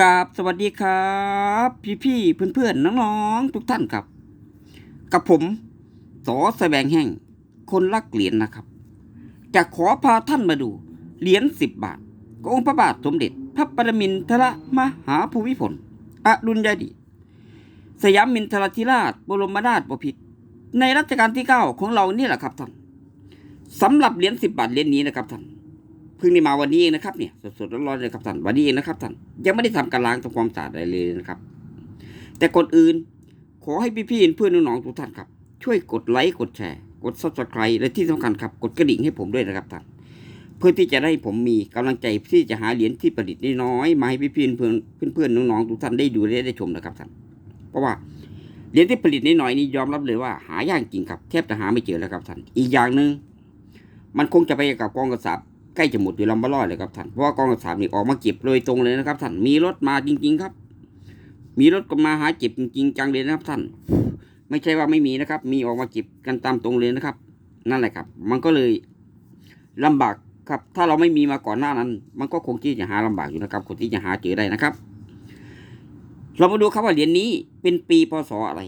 กราบสวัสดีครับ พี่พี่เพื่อนเพื่อนๆน้องๆทุกท่านครับ กับผมสอแสวงแห่ง คนรักเหรียญนะครับ จะขอพาท่านมาดู เหรียญสิบบาทขององค์พระบาทสมเด็จ พระปรมินทรมหาภูมิพลอดุลยเดชสยามมินทรธิราช บรมนาถบพิตรในรัชกาลที่เก้าของเรานี่แหละครับท่านสำหรับเหรียญสิบบาทเหรียญนี้นะครับท่าน เพิ่งได้มาวันนี้เองนะครับเนี่ยสดๆร้อนๆเลยครับท่านวันนี้เองนะครับท่านยังไม่ได้ทำการล้างทำความสะอาดอะไรเลยนะครับ แต่ก่อนอื่น ขอให้พี่ๆเพื่อนน้องๆทุกท่านครับช่วยกดไลค์กดแชร์กดซับสไครต์และที่สำคัญครับกดกระดิ่งให้ผมด้วยนะครับท่านเพื่อที่จะได้ผมมีกำลังใจที่จะหาเหรียญที่ประดิษฐ์น้อยๆมาให้พี่ๆเพื่อนเพื่อนๆน้องๆทุกท่านได้ดูและได้ชมนะครับท่านเพราะว่าเหรียญที่ผลิตน้อยๆนี่ยอมรับเลยว่าหายากจริงครับแทบจะหาไม่เจอแล้วครับท่านอีกอย่างหนึ่งมันคงจะไปกับกองกระสับ ใกล้จะหมดอยู่ลำบะร้อยเลยครับท่านเพราะว่ากองกระสามนี่ออกมาเก็บโดยตรงเลยนะครับท่านมีรถมาจริง ๆ ครับ มีรถก็มาหาเก็บจริงๆจังเลยนะครับท่าน ไม่ใช่ว่าไม่มีนะครับ มีออกมาเก็บกันตามตรงเลยนะครับ นั่นแหละครับ มันก็เลยลำบากครับ ถ้าเราไม่มีมาก่อนหน้านั้น มันก็คงที่จะหาลำบากอยู่นะครับ คนที่จะหาเจอได้นะครับ เรามาดูครับว่าเหรียญนี้เป็นปีพศอะไร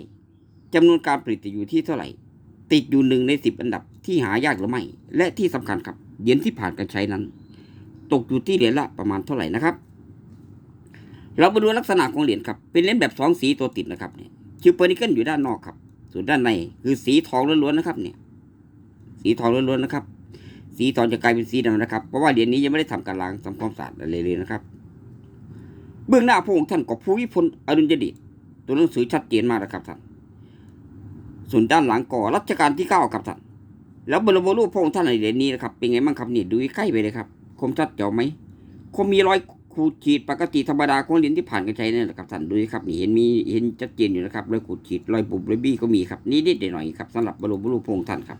จำนวนการผลิตอยู่ที่เท่าไหร่ ติดอยู่หนึ่งในสิบอันดับที่หายากหรือไม่ และที่สำคัญครับเหรียญที่ผ่านการใช้นั้น ตกอยู่ที่เหรียญละประมาณเท่าไหร่นะครับ เรามาดูลักษณะของเหรียญครับ เป็นเหรียญแบบสองสีตัวติดนะครับเนี่ยคิวเปอร์นิเกิลอยู่ด้านนอกครับ ส่วนด้านในคือสีทองล้วนๆนะครับ เนี่ย สีทองล้วนๆนะครับ สีทองจะกลายเป็นสีดำนะครับ เพราะว่าเหรียญนี้ยังไม่ได้ทำการล้างทำความสะอาดอะไรเลยนะครับ เบื้องหน้าพระองค์ท่านกับภูมิพลอดุลยเดชตัวหนังสือชัดเจนมากนะครับท่าน ส่วนด้านหลังก่อรัชกาลที่เก้าครับท่านแล้วบรมรูปพระองค์ท่านในเหรียญนี้นะครับเป็นไงบ้างครับนี่ดูใกล้ไปเลยครับ คมชัดเจ๋วไหมคมมีรอยขูดขีดปกติธรรมดาของเหรียญที่ผ่านการใช้นี่แหละครับท่านดูครับนี่เห็นมีเห็นชัดเจนอยู่นะครับรอยขูดขีดรอยบุบรอยบี้ก็มีครับนิดๆหน่อยๆครับสำหรับบรมรูปพระองค์ท่านครับ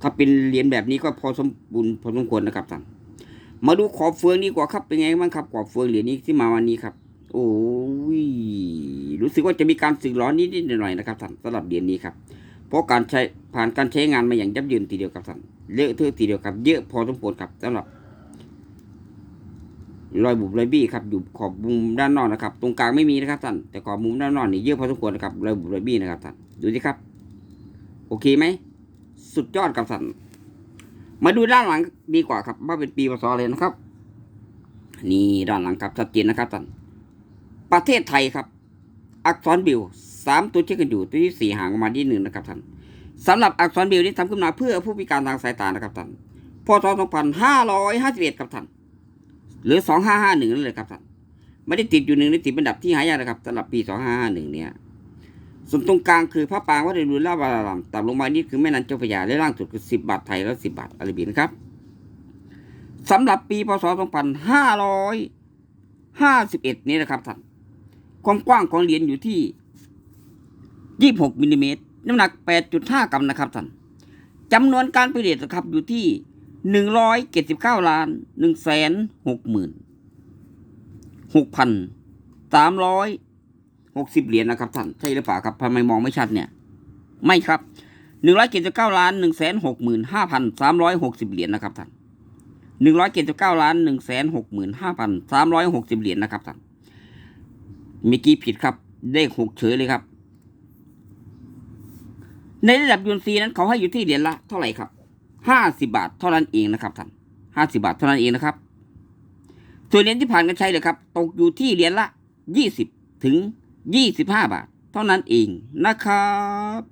ถ้าเป็นเหรียญแบบนี้ก็พอสมบูรณ์พอสมควรนะครับท่านมาดูขอบเฟืองดีกว่าครับเป็นไงบ้างครับขอบเฟืองเหรียญนี้ที่มาวันนี้ครับ โอ้ย รู้สึกว่าจะมีการสึกร้อนนิดๆหน่อยๆนะครับท่านสำหรับเหรียญนี้ครับเพราะการใช้ผ่านการใช้งานมาอย่างยับยินทีเดียวครับท่านเลอะเทอะทีเดียวครับเยอะพอสมควรครับสำหรับรอยบุบรอยบี้ครับอยู่ขอบมุมด้านนอกนะครับ ตรงกลางไม่มีนะครับท่านแต่ขอบมุมด้านนอกนี่เยอะพอสมควรนะครับรอยบุบรอยบี้นะครับท่านดูสิครับ โอเคไหมสุดยอดครับท่านมาดูด้านหลังดีกว่าครับว่าเป็นปีพศอะไรนะครับ นี่ด้านหลังครับชัดเจนนะครับท่านประเทศไทยครับ อักษรบิวสามตัวเชื่อกันอยู่ตัวที่สี่ห่างออกมาที่หนึ่งนะครับท่านสำหรับอักษรบิวนี้ทำขึ้นมาเพื่อผู้พิการทางสายตานะครับท่านพศ2551ครับท่านหรือ 2551นั่นเลยครับท่านไม่ได้ติดอยู่หนึ่งในติดอันดับที่หายากนะครับสำหรับปี 2551เนี่ยส่วนตรงกลางคือพระปรางวัดเดรุลาบารามต่ำลงมานี่คือแม่น้ำเจ้าพระยาและล่างสุดคือ10 บาทไทยแล้ว10 บาทอาราบีนะครับสำหรับปีพศ2551นี้นะครับท่าน ความกว้างของเหรียญอยู่ที่ 26มิลลิเมตรน้ำหนัก 8.5 กรัมนะครับท่านจำนวนการผลิตนะครับอยู่ที่ 179ล้าน1แสน6หมื่น6,000 360 เหรียญนะครับท่านใช่หรือเปล่าครับทำไมมองไม่ชัดเนี่ย ไม่ครับ 179ล้าน1แสน6หมื่น5,360 เหรียญนะครับท่าน179ล้าน1แสน6หมื่น5,360 เหรียญนะครับท่าน มิกี้ผิดครับ เลขหกเฉยเลยครับ ในระดับยูนซีนั้นเขาให้อยู่ที่เหรียญละเท่าไหร่ครับห้าสิบาทเท่านั้นเองนะครับท่านห้าสิบาทเท่านั้นเองนะครับ ส่วนเหรียญที่ผ่านกันใช้เลยครับ ตกอยู่ที่เหรียญละยี่สิบถึงยี่สิบห้าบาท เท่านั้นเองนะครับ